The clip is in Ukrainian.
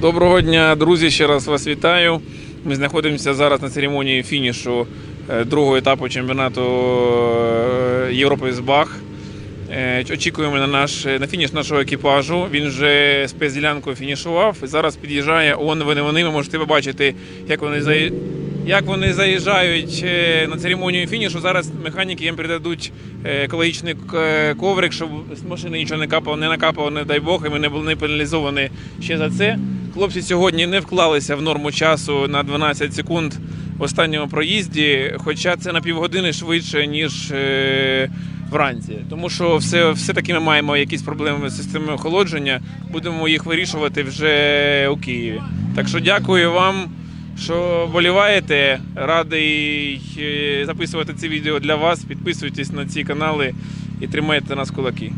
Доброго дня, друзі! Ще раз вас вітаю. Ми знаходимося зараз на церемонії фінішу е, другого етапу чемпіонату е, Європи з Бах. Е, Очікуємо на наш на фініш нашого екіпажу. Він вже спецділянкою фінішував. Зараз під'їжджає. Он вони вони. Ви можете побачити, як вони заї- як вони заїжджають на церемонію фінішу. Зараз механіки їм передадуть екологічний коврик, щоб з машини нічого не капало, не накапало, не дай Бог, і ми не були не пеналізовані ще за це. Хлопці сьогодні не вклалися в норму часу на 12 секунд в останньому проїзді, хоча це на півгодини швидше, ніж е, вранці. Тому що все, все-таки ми маємо якісь проблеми з системою охолодження, будемо їх вирішувати вже у Києві. Так що дякую вам, що боліваєте. Радий е, записувати це відео для вас. Підписуйтесь на ці канали і тримайте нас кулаки.